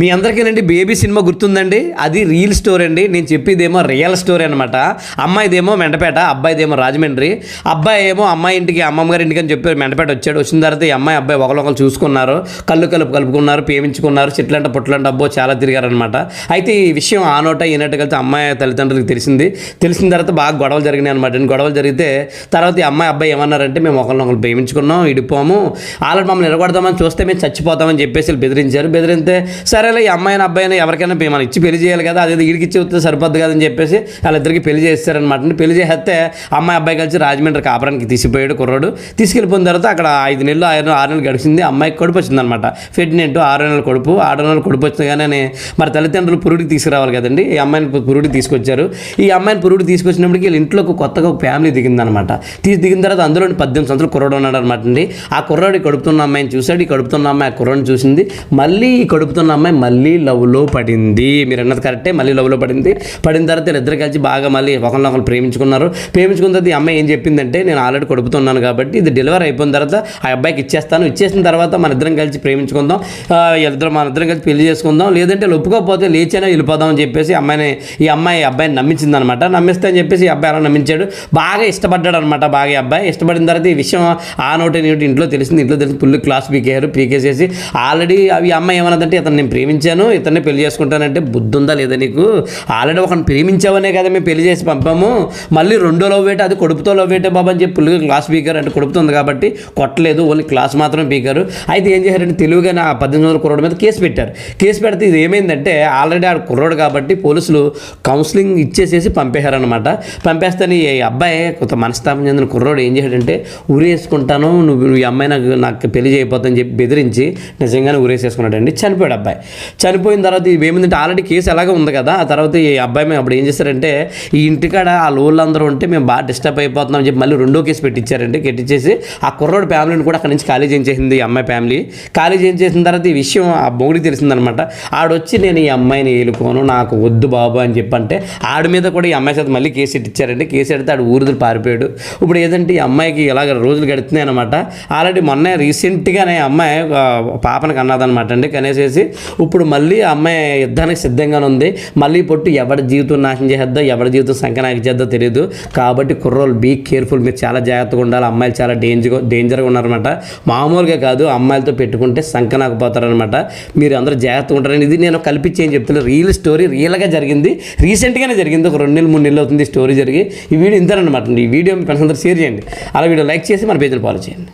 మీ అందరికీనండి baby cinema గుర్తుందండి? అది real story అండి. నేను చెప్పేదేమో రియల్ స్టోరీ అనమాట అమ్మాయిదేమో మెండపేట అబ్బాయిదేమో రాజమండ్రి. అబ్బాయి ఏమో అమ్మాయి ఇంటికి అమ్మమ్మ గారి ఇంటికి అని చెప్పి మెండపేట వచ్చాడు. వచ్చిన తర్వాత ఈ అమ్మాయి అబ్బాయి ఒకరొకరు చూసుకున్నారు. కళ్ళు కలుపు కలుపుకున్నారు ప్రేమించుకున్నారు. చెట్లంట పుట్లంట అబ్బో చాలా తిరిగారనమాట అయితే ఈ విషయం ఆ నోట ఈ నోట కలిసి అమ్మాయి తల్లిదండ్రులకు తెలిసింది. తెలిసిన తర్వాత బాగా గొడవలు జరిగినాయి అనమాట గొడవలు జరిగితే తర్వాత ఈ అమ్మాయి అబ్బాయి ఏమన్నారంటే మేము ఒకరినొకరు ప్రేమించుకున్నాం ఇడిపోము. ఆల్రెడీ మమ్మల్ని నిలబడదామని చూస్తే మేము చచ్చిపోతామని చెప్పేసి బెదిరించారు. బెదిరితే సరేలే ఈ అమ్మాయిని అబ్బాయిని ఎవరికైనా మనం ఇచ్చి పెళ్ళి చేయాలి కదా అదే వీడికి ఇచ్చి వస్తే సరిపోద్ది కదని చెప్పేసి వాళ్ళిద్దరికి పెళ్ళి చేస్తారనమాట పెళ్ళి చేస్తే అమ్మాయి అబ్బాయి కలిసి రాజమండ్రి కాపురానికి తీసిపోయాడు కుర్రాడు. తీసుకెళ్ళిపోయిన తర్వాత అక్కడ ఐదు నెలలు ఆరు ఆరు నెలలు గడిచింది. అమ్మాయికి కడుపు వచ్చిందనమాట ప్రెగ్నెంట్ ఆరు నెలల కడుపు. ఆరు నెలల కడుపు కానీ మరి తల్లిదండ్రులు పురుడికి తీసుకురావాలి కదండి. ఈ అమ్మాయిని పురుడికి తీసుకొచ్చారు. ఈ అమ్మాయిని పురుడికి తీసుకొచ్చినప్పటికి వీళ్ళ ఇంట్లో ఒక కొత్తగా ఒక ఫ్యామిలీ దిగిందనమాట తీసి దిగిన తర్వాత అందులో పద్దెనిమిది సంవత్సరాలు కుర్రాడు ఉన్నాడు అనమాట అండి. ఆ కుర్రాడు కడుపుతున్న అమ్మాయిని చూశాడు. ఈ కడుపుతున్న అమ్మాయి ఆ కుర్రాడిని చూసింది. మళ్ళీ ఈ కడుపుతున్న అమ్మాయి మళ్ళీ లవ్లో పడింది. మీరు అన్నది కరెక్టే మళ్ళీ లవ్లో పడింది. పడిన తర్వాత ఇద్దరు కలిసి బాగా మళ్ళీ ఒకరినొకరు ప్రేమించుకున్నారు. ప్రేమించుకున్న తర్వాత ఈ అమ్మాయి ఏం చెప్పిందంటే నేను ఆల్రెడీ కడుపుతున్నాను కాబట్టి ఇది డెలివరీ అయిపోయిన తర్వాత ఆ అబ్బాయికి ఇచ్చేస్తాను. ఇచ్చేసిన తర్వాత మన ఇద్దరం కలిసి ప్రేమించుకుందాం. ఇద్దరు ఇద్దరం మన ఇద్దరం కలిసి పెళ్ళి చేసుకుందాం. లేదంటే ఒప్పుకోకపోతే లేచైనా వెళ్ళిపోదాం అని చెప్పేసి అమ్మాయిని ఈ అమ్మాయి అబ్బాయిని నమ్మించింది అనమాట నమ్మిస్తే అని చెప్పేసి ఈ అబ్బాయి అలా నమ్మించాడు. బాగా ఇష్టపడ్డాడు అనమాట బాగా ఈ అబ్బాయి. ఇష్టపడిన తర్వాత ఈ విషయం ఆ నోటి నీటి ఇంట్లో తెలిసింది. ఇంట్లో తెలిసి ఫుల్ క్లాస్ పీకేయారు పీకేసేసి ఆల్రెడీ అవి అమ్మాయి ఏమన్నదంటే ఇతను నేను ప్రేమించాను ఇతన్ని పెళ్ళి చేసుకుంటానంటే బుద్ధి ఉందా లేదా నీకు? ఆల్రెడీ ఒకరిని ప్రేమించావనే కదా మేము పెళ్ళి చేసి పంపాము. మళ్ళీ రెండో లవ్ వేట అది కొడుపుతో లవ్ వేటే బాబు అని చెప్పి ఫుల్గా క్లాస్ పీకారు అంటే కొడుపుతుంది కాబట్టి కొట్టలేదు ఓన్లీ క్లాస్ మాత్రమే పీకారు. అయితే ఏం చేశారంటే తెలుగుగా ఆ పద్దెనిమిది వందల కుర్రోడు మీద కేసు పెట్టారు. కేసు పెడితే ఇది ఏమైందంటే ఆల్రెడీ ఆడ కుర్రోడు కాబట్టి పోలీసులు కౌన్సిలింగ్ ఇచ్చేసేసి పంపేశారనమాట పంపేస్తాను ఈ అబ్బాయి కొంత మనస్తాపం చెందిన కుర్రోడు ఏం చేశాడంటే ఉరేసుకుంటాను నువ్వు నువ్వు ఈ అమ్మాయి నాకు నాకు పెళ్ళి చేయబోతుందని చెప్పి బెదిరించి నిజంగానే ఉరేసేసుకున్నాడండి చనిపోయాడు అబ్బాయి. చనిపోయిన తర్వాత ఇది ఆల్రెడీ కేసు ఎలాగో ఉంది కదా. ఆ తర్వాత ఈ అబ్బాయి మేము అప్పుడు ఏం చేశారంటే ఈ ఇంటికాడ ఆ లోళ్ళు అందరూ ఉంటే మేము బాగా డిస్టర్బ్ అయిపోతున్నాం చెప్పి మళ్ళీ రెండో కేసు పెట్టించారండి పెట్టించేసి ఆ కుర్రోడు ఫ్యామిలీని కూడా అక్కడి నుంచి ఖాళీ చేయించేసింది ఈ అమ్మాయి ఫ్యామిలీ ఖాళీ చేయించేసిన తర్వాత ఈ విషయం ఆ మొగుడికి తెలిసిందనమాట ఆడొచ్చి నేను ఈ అమ్మాయిని ఏలుకోను నాకు వద్దు బాబు అని చెప్పంటే ఆడి మీద కూడా ఈ అమ్మాయి చేత మళ్ళీ కేసు పెట్టించారండి కేసు ఎడితే ఆడు ఊరుదులు పారిపోయాడు. ఇప్పుడు ఏదంటే ఈ అమ్మాయికి ఇలాగ రోజులు గడుతున్నాయి అనమాట ఆల్రెడీ మొన్న రీసెంట్గానే ఆ అమ్మాయి ఒక కన్నదనమాట అండి. కనేసేసి ఇప్పుడు మళ్ళీ ఆ అమ్మాయి యుద్ధానికి సిద్ధంగానే ఉంది. మళ్ళీ పొట్టు ఎవరి జీవితం నాశనం చేసేద్దో ఎవరి జీవితం సంకనాకి చేద్దో తెలియదు కాబట్టి కుర్రోలు బీ కేర్ఫుల్ మీరు చాలా జాగ్రత్తగా ఉండాలి. అమ్మాయిలు చాలా డేంజర్ డేంజర్గా ఉన్నారనమాట మామూలుగా కాదు అమ్మాయిలతో పెట్టుకుంటే సంకనాకపోతారనమాట మీరు అందరూ జాగ్రత్తగా ఉంటారని ఇది నేను కల్పించి ఏం చెప్తున్నాను రియల్ స్టోరీ రియల్గా జరిగింది. రీసెంట్గానే జరిగింది. ఒక రెండు నెలలు మూడు నెలలు అవుతుంది ఈ స్టోరీ జరిగి. ఈ వీడియో ఇంతనమాట ఈ వీడియో మీ ఫ్రెండ్స్ అందరూ షేర్ చేయండి. అలా వీడియో లైక్ చేసి మన పేజీని ఫాలో చేయండి.